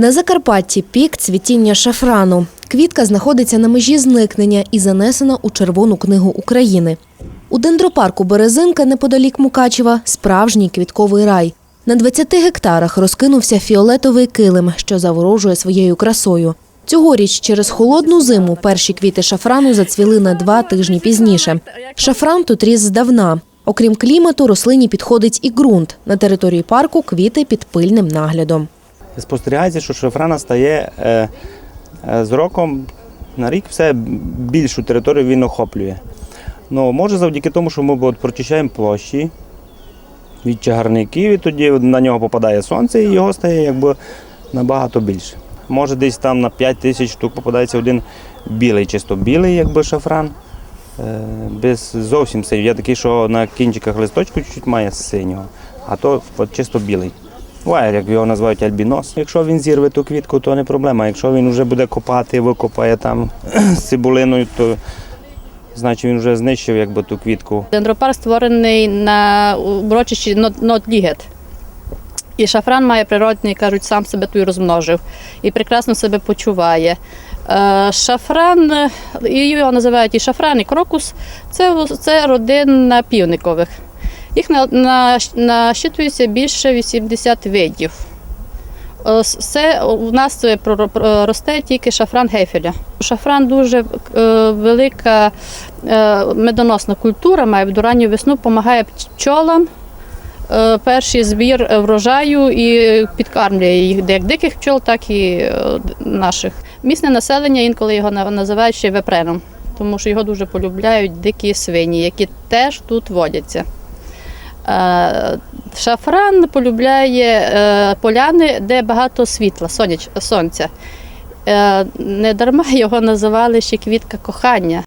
На Закарпатті пік цвітіння шафрану. Квітка знаходиться на межі зникнення і занесена у Червону книгу України. У дендропарку Березинка неподалік Мукачева справжній квітковий рай. На 20 гектарах розкинувся фіолетовий килим, що заворожує своєю красою. Цьогоріч через холодну зиму перші квіти шафрану зацвіли на два тижні пізніше. Шафран тут ріс здавна. Окрім клімату, рослині підходить і ґрунт. На території парку квіти під пильним наглядом. Спостерігається, що шафрана стає е, е, з роком на рік все більшу територію він охоплює. Ну, може завдяки тому, що ми от прочищаємо площі від чагарників, і тоді на нього попадає сонце, і його стає якби набагато більше. Може, десь там на 5 тисяч штук попадається один білий, чисто білий, якби шафран. е, Без зовсім синього. Є такий, що на кінчиках листочку чуть-чуть має синього, а то чисто білий. Буває, як його називають альбінос. Якщо він зірве ту квітку, то не проблема. Якщо він вже буде копати, викопає там з цибулиною, то значить він вже знищив якби ту квітку. Дендропарк створений на урочищі Нотлігет. І шафран має природний, кажуть, сам себе тут розмножив і прекрасно себе почуває. Е, Шафран, його називають і шафран, і крокус це, це родина півникових. Їх на, на, насчитується більше 80 видів. Е, Це у нас росте тільки шафран гейфеля. Шафран дуже е, велика е, медоносна культура, має в ранню весну, допомагає пчолам. е, Перший збір врожаю і підкармлює їх як диких пчол, так і наших. Місне населення інколи його називають ще вепреном, тому що його дуже полюбляють дикі свині, які теж тут водяться. Е, Шафран полюбляє е, поляни, де багато світла, сонця. Е, Не дарма його називали ще квітка кохання.